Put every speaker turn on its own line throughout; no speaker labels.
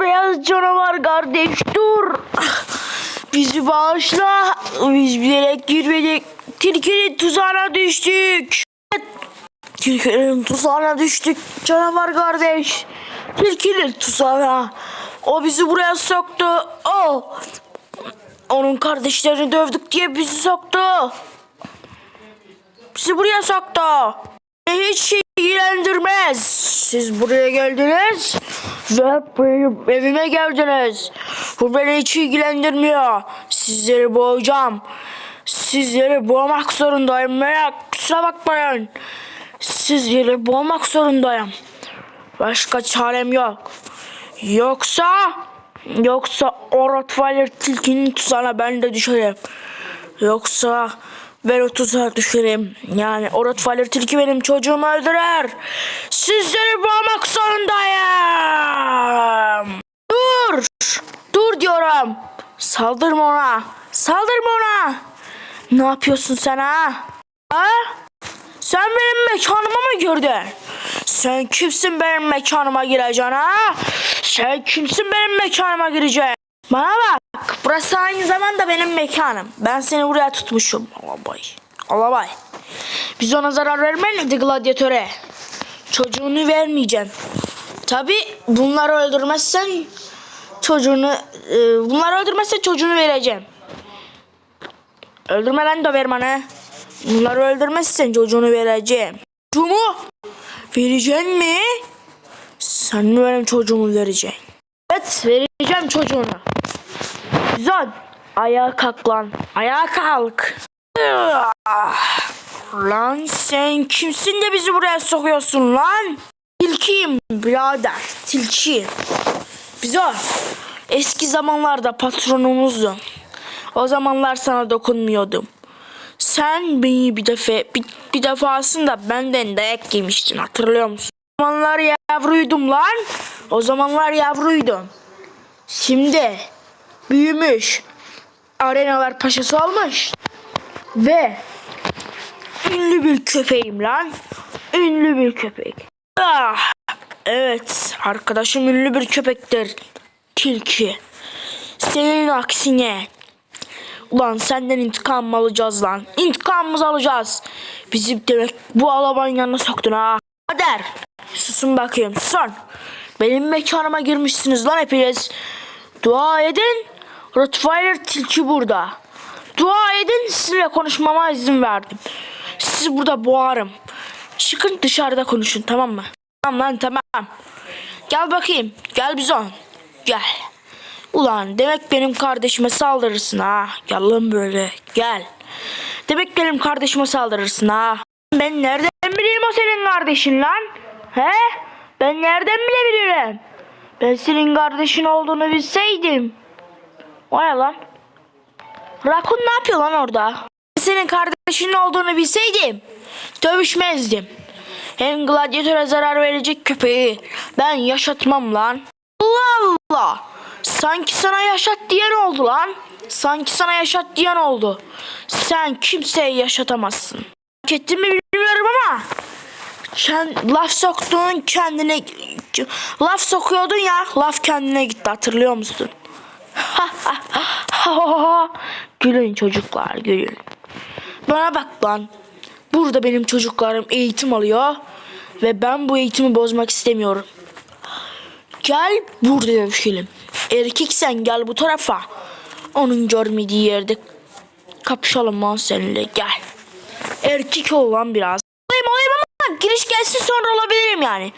Beyaz canavar kardeş dur. Bizi bağışla. Biz bilerek girmedik. Tilkinin tuzağına düştük. Tilkinin tuzağına düştük canavar kardeş. Tilkinin tuzağına. O bizi buraya soktu. O. Onun kardeşlerini dövdük diye bizi soktu. Bizi buraya soktu. Hiç ilgilendirmez. Siz buraya geldiniz ve benim evime geldiniz. Bu beni hiç ilgilendirmiyor. Sizleri boğacağım. Sizleri boğmak zorundayım. Merak kusura bakmayın. Sizleri boğmak zorundayım. Başka çarem yok. Yoksa yoksa o Rottweiler tilkinin tuzağına ben de düşerim. Yoksa o tuzağa düşerim. Yani o Rottweiler tilki benim çocuğumu öldürer. Sizleri boğmak zorundayım. Dur. Dur diyorum. Saldırma ona. Saldırma ona. Ne yapıyorsun sen ha? Ha? Sen benim mekanımı mı gördün? Sen kimsin benim mekanıma gireceksin ha? Sen kimsin benim mekanıma gireceksin? Bana bak. Burası aynı zamanda benim mekanım. Ben seni buraya tutmuşum. Alabay. Alabay. Biz ona zarar vermeliyiz gladyatöre. Çocuğunu vermeyeceğim. Tabi bunları öldürmezsen çocuğunu e, bunları öldürmezsen çocuğunu vereceğim. Öldürmeden de ver bana. Bunları öldürmezsen çocuğunu vereceğim. Çocuğumu vereceksin mi? Sen mi benim çocuğumu vereceksin? Evet vereceğim çocuğunu. Güzel. Ayağa kalk lan. Ayağa kalk. Lan sen kimsin de bizi buraya sokuyorsun lan? Tilkiyim birader. Tilki. Güzel. Eski zamanlarda patronumuzdun. O zamanlar sana dokunmuyordum. Sen beni bir defa bir, bir defasında benden dayak yemiştin hatırlıyor musun? O zamanlar yavruydum lan. O zamanlar yavruydum. Şimdi büyümüş. Arenalar paşası olmuş. Ve ünlü bir köpeğim lan. Ünlü bir köpek. Ah, evet arkadaşım ünlü bir köpektir. Tilki. Senin aksine Ulan senden intikam alacağız lan. İntikamımızı alacağız. Bizi demek bu alabanın yanına soktun ha. Kader. Susun bakayım susun. Benim mekanıma girmişsiniz lan hepiniz. Dua edin. Rottweiler tilki burada. Dua edin sizinle konuşmama izin verdim. Sizi burada boğarım. Çıkın dışarıda konuşun tamam mı? Tamam lan tamam. Gel bakayım. Gel bizon. Gel. Ulan demek benim kardeşime saldırırsın ha. Gel lan böyle gel. Demek benim kardeşime saldırırsın ha. Ben nereden bileyim o senin kardeşin lan? He? Ben nereden bilebilirim? Ben senin kardeşin olduğunu bilseydim. Ne lan? Rakun ne yapıyor lan orada? Senin kardeşin olduğunu bilseydim. Dövüşmezdim. Hem gladyatöre zarar verecek köpeği ben yaşatmam lan. Allah Allah. Sanki sana yaşat diyen oldu lan. Sanki sana yaşat diyen oldu. Sen kimseye yaşatamazsın. Hak ettin mi bilmiyorum ama. Sen laf soktun kendine laf sokuyordun ya laf kendine gitti hatırlıyor musun? gülün çocuklar gülün. Bana bak lan. Burada benim çocuklarım eğitim alıyor ve ben bu eğitimi bozmak istemiyorum. Gel burada dövüşelim. Erkeksen gel bu tarafa. Onun görmediği yerde kapışalım lan seninle gel. Erkek ol lan biraz. Olayım olayım ama giriş gelsin sonra olabilirim yani.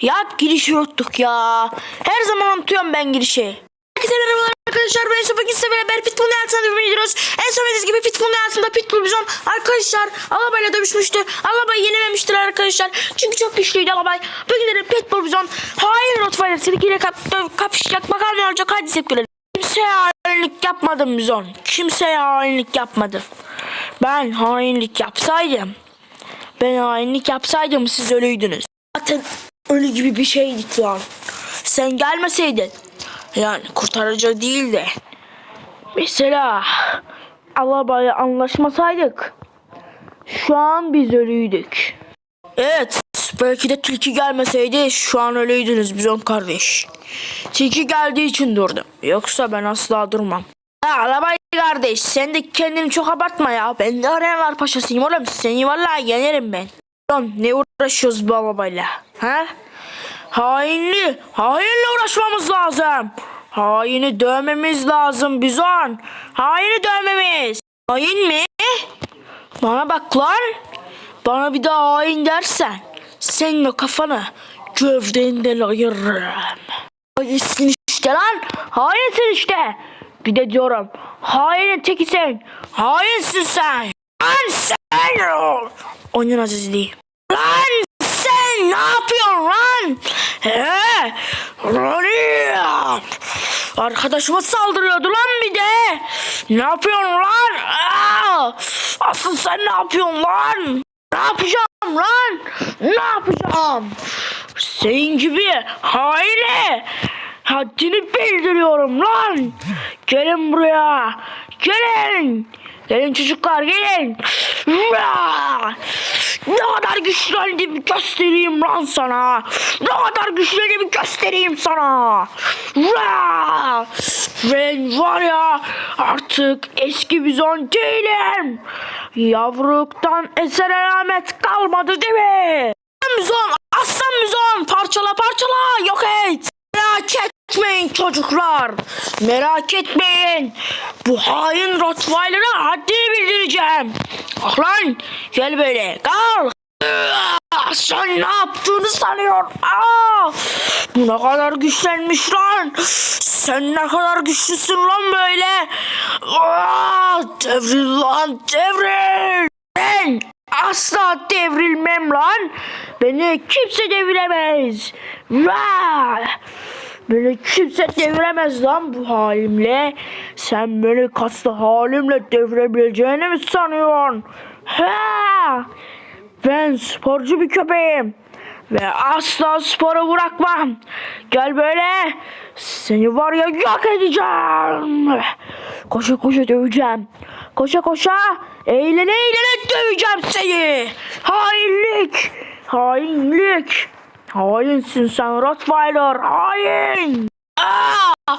Ya girişi unuttuk ya. Her zaman unutuyorum ben girişi. Herkese merhabalar arkadaşlar. Ben Akın size beraber Pitbull'un hayatına ediyoruz. En son dediğiniz gibi Pitbull'un hayatında Pitbull bizon arkadaşlar Alaba'yla dövüşmüştü. Alaba'yı yenememiştir arkadaşlar. Çünkü çok güçlüydü Alabay. Bugün de Pitbull bizon hain Rottweiler tilkiyle kap kapışacak. Bakalım ne olacak hadi tepkileri. Kimseye hainlik yapmadım bizon. Kimseye hainlik yapmadım. Ben hainlik yapsaydım. Ben hainlik yapsaydım siz ölüydünüz. Zaten ölü gibi bir şeydik lan. Sen gelmeseydin. Yani kurtarıcı değil de. Mesela Alaba'yla anlaşmasaydık. Şu an biz ölüydük. Evet belki de tilki gelmeseydi şu an öyleydiniz bizon kardeş. Tilki geldiği için durdum. Yoksa ben asla durmam. Ha Alabay kardeş sen de kendini çok abartma ya. Ben de Arenler paşasıyım oğlum. Seni vallahi yenerim ben. Lan ne uğraşıyoruz bu arabayla? Ha? Hainli, hainle uğraşmamız lazım. Haini dövmemiz lazım bizon. Haini dövmemiz. Hain mi? Bana bak lan. Bana bir daha hain dersen senin o kafanı gövdenden ayırırım. Hainsin işte lan. Hainsin işte. Bir de diyorum hainin teki sen. Hainsin sen. Lan sen. Oyun azizliği. Lan sen ne yapıyorsun lan? He? Rani. Arkadaşıma saldırıyordu lan bir de. Ne yapıyorsun lan? Asıl sen ne yapıyorsun lan? Ne yapacağım lan? Ne yapacağım? Senin gibi haine haddini bildiriyorum lan. Gelin buraya. Gelin. Gelin çocuklar gelin. Ne kadar güçlendiğimi göstereyim lan sana. Ne kadar güçlendiğimi göstereyim sana. Raa! Ben var ya artık eski bizon değilim. Yavruktan eser alamet kalmadı değil mi? Bizon, aslan bizon parçala parçala etmeyin çocuklar. Merak etmeyin. Bu hain Rottweiler'a haddini bildireceğim. Ah lan gel böyle kalk. Aa, Sen ne yaptığını sanıyor? Aa, bu ne kadar güçlenmiş lan. Sen ne kadar güçlüsün lan böyle. Aa, devril lan devril. Ben asla devrilmem lan. Beni kimse deviremez. Vaa! Beni kimse deviremez lan bu halimle. Sen beni kaslı halimle devirebileceğini mi sanıyorsun? Ha! Ben sporcu bir köpeğim. Ve asla spora bırakmam. Gel böyle. Seni var ya yok edeceğim. Koşa koşa döveceğim. Koşa koşa eğlene eğlene döveceğim seni. Hainlik. Hainlik. Hainsin sen Rottweiler. Hain. Aa,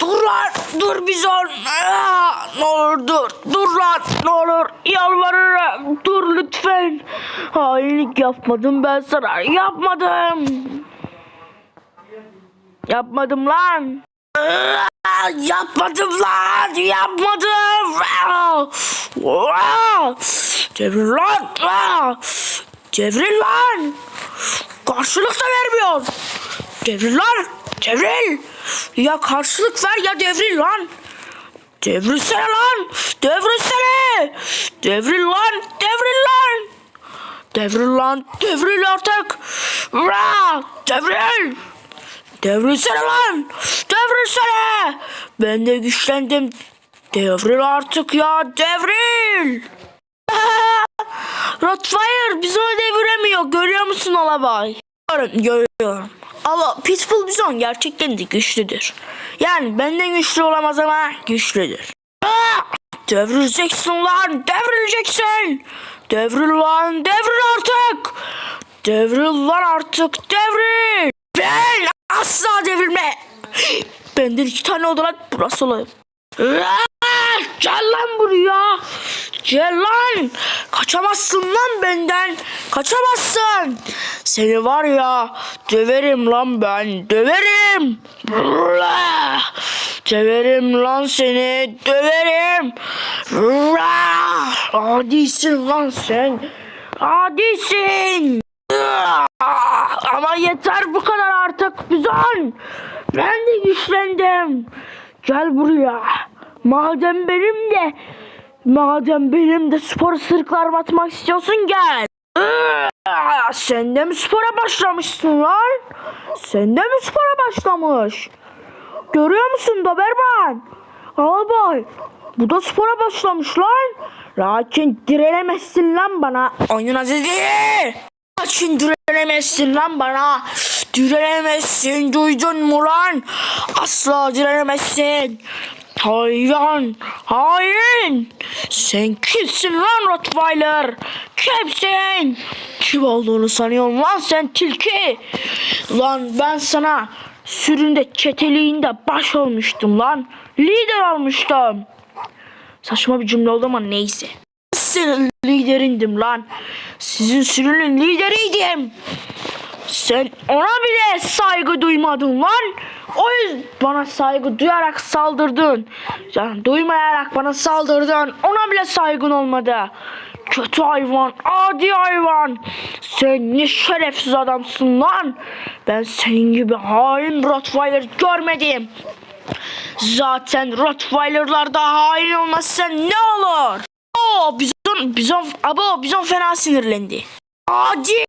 dur lan dur bizon. Aa, ne olur dur. Dur lan ne olur yalvarırım. Dur lütfen. Hainlik yapmadım ben sana. Yapmadım. Yapmadım lan. Aa, yapmadım lan. Yapmadım. Aa, aa, Devir lan. Aa, Devir lan. Karşılık da vermiyor. Devril lan. Devril. Ya karşılık ver ya devril lan. Devrilsene lan. Devrilsene. Devril lan. Devril lan. Devril lan. Devril artık. Ra. Devril. Devrilsene lan. Devrilsene. Ben de güçlendim. Devril artık ya. Devril. Rottweiler bizi onu deviremiyor. Görüyor musun Alabay? Görüyorum, görüyorum. Ama Pitbull Bizon gerçekten de güçlüdür. Yani benden güçlü olamaz ama güçlüdür. Aa! Devrileceksin lan, devrileceksin. Devril lan, devril artık. Devril lan artık, devril. Ben asla devrilme. Benden iki tane oldu lan, burası olayım. Aa! Gel lan buraya. Gel lan. Kaçamazsın lan benden. Kaçamazsın. Seni var ya döverim lan ben. Döverim. Döverim lan seni. Döverim. Adisin lan sen. Adisin. Ama yeter bu kadar artık bizon. Ben de güçlendim. Gel buraya. Madem benim de madem benim de spor sırıklar atmak istiyorsun gel. Sen de mi spora başlamışsın lan? Sen de mi spora başlamış? Görüyor musun Doberman? Albay. Bu da spora başlamış lan. Lakin direnemezsin lan bana. Oyun azizi. Lakin direnemezsin lan bana. Direnemezsin duydun mu lan? Asla direnemezsin. Hayvan, hain. Sen kimsin lan Rottweiler? Kimsin? Kim olduğunu sanıyorsun lan sen tilki? Lan ben sana süründe çeteliğinde baş olmuştum lan. Lider olmuştum. Saçma bir cümle oldu ama neyse. Senin liderindim lan. Sizin sürünün lideriydim. Sen ona bile saygı duymadın lan. O yüzden bana saygı duyarak saldırdın. Sen duymayarak bana saldırdın. Ona bile saygın olmadı. Kötü hayvan, adi hayvan. Sen ne şerefsiz adamsın lan. Ben senin gibi hain Rottweiler görmedim. Zaten Rottweiler'larda hain olmazsa ne olur? Oo, bizon, bizon, abo, bizon fena sinirlendi. Adi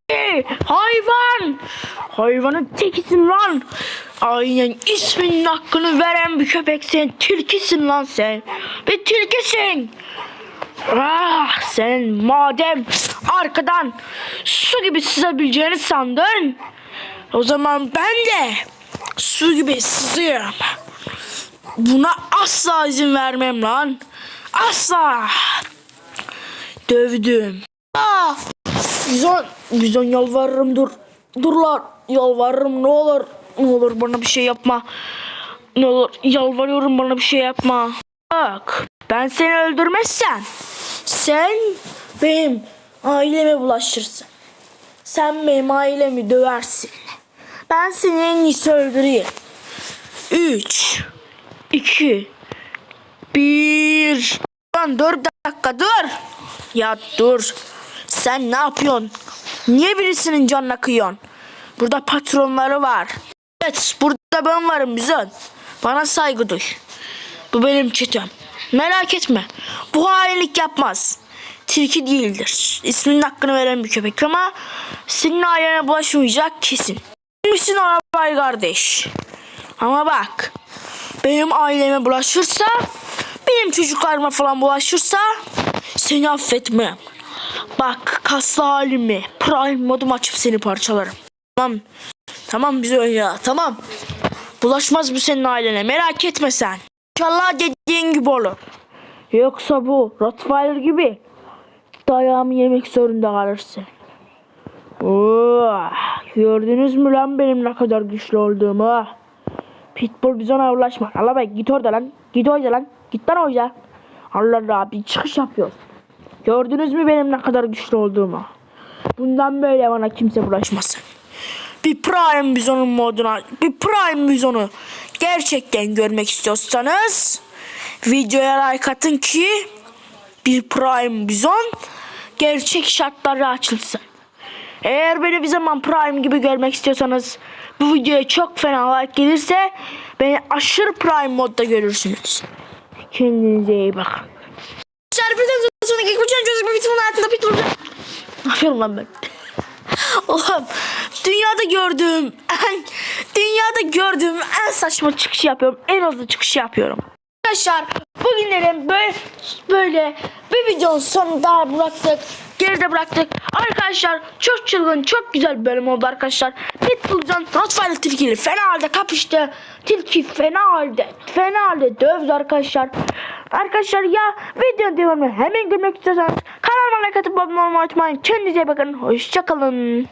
hayvan. Hayvanın tekisin lan. Aynen isminin hakkını veren bir köpeksin. Tilkisin lan sen. Bir tilkisin. Ah sen madem arkadan su gibi sızabileceğini sandın. O zaman ben de su gibi sızıyorum. Buna asla izin vermem lan. Asla. Dövdüm. Aa, bizon, bizon yalvarırım dur. Dur lan yalvarırım ne olur. Ne olur bana bir şey yapma. Ne olur yalvarıyorum bana bir şey yapma. Bak ben seni öldürmezsem sen benim aileme bulaşırsın. Sen benim ailemi döversin. Ben seni en iyisi öldüreyim. 3 2 1 Lan dur dakika dur. Ya dur. Sen ne yapıyorsun? Niye birisinin canına kıyıyorsun? Burada patronları var. Evet burada ben varım bizon. Bana saygı duy. Bu benim çetem. Merak etme. Bu hainlik yapmaz. Tilki değildir. İsminin hakkını veren bir köpek ama senin ailene bulaşmayacak kesin. Misin arabayı kardeş? Ama bak benim aileme bulaşırsa benim çocuklarıma falan bulaşırsa seni affetmem. Bak kaslı halimi prime modum açıp seni parçalarım. Tamam. Tamam biz öyle ya tamam. Bulaşmaz bu senin ailene merak etme sen. İnşallah dediğin gibi olur. Yoksa bu Rottweiler gibi dayağımı yemek zorunda kalırsın. Gördünüz mü lan benim ne kadar güçlü olduğumu? Pitbull bizona ulaşma. Allah bey git orada lan. Git orada lan. Git lan oraya. Allah Allah bir çıkış yapıyoruz. Gördünüz mü benim ne kadar güçlü olduğumu? Bundan böyle bana kimse bulaşmasın. Bir Prime Bizon'un moduna, bir Prime Bizon'u gerçekten görmek istiyorsanız videoya like atın ki bir Prime Bizon gerçek şartlarda açılsın. Eğer beni bir zaman Prime gibi görmek istiyorsanız bu videoya çok fena like gelirse beni aşırı Prime modda görürsünüz. Kendinize iyi bakın. Sonraki geçen çözümü bitimin hayatında Pitbull. Ne yapıyorum lan ben? Oğlum dünyada gördüğüm en dünyada gördüğüm en saçma çıkış yapıyorum. En hızlı çıkış yapıyorum. Arkadaşlar bugünlerin böyle böyle bir videonun sonunda bıraktık. Geride bıraktık. Arkadaşlar çok çılgın çok güzel bir bölüm oldu arkadaşlar. Pitbull'dan Rottweiler tilkiyle fena halde kapıştı. Tilki fena halde fena halde dövdü arkadaşlar. Arkadaşlar ya videonun devamını hemen görmek istiyorsanız kanalıma like atıp abone olmayı unutmayın. Kendinize bakın. Hoşçakalın.